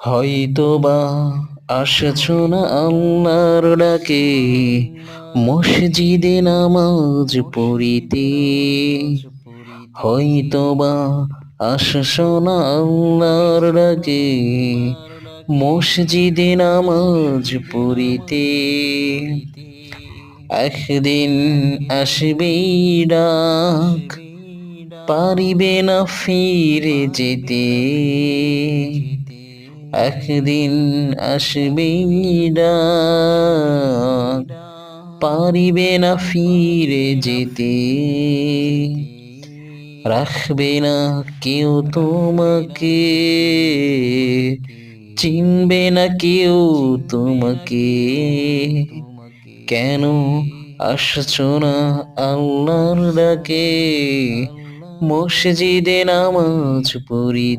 হয়তো বা আসছো না আল্লাহর ডাকে, মসজিদে নামাজ পড়িতে। হয়তো বা আসছো না আল্লাহর ডাকে, মসজিদে নামাজ পড়িতে। একদিন আসবে ডাক, পারিবে না ফিরে যেতে। একদিন আসবে পারিবে না ফিরে যেতে। রাখবে না কেউ তোমাকে। চিনবে না কেউ তোমাকে। কেন আসছো না আল্লাহর ডাকে? মসজিদে নামাজ পড়িতে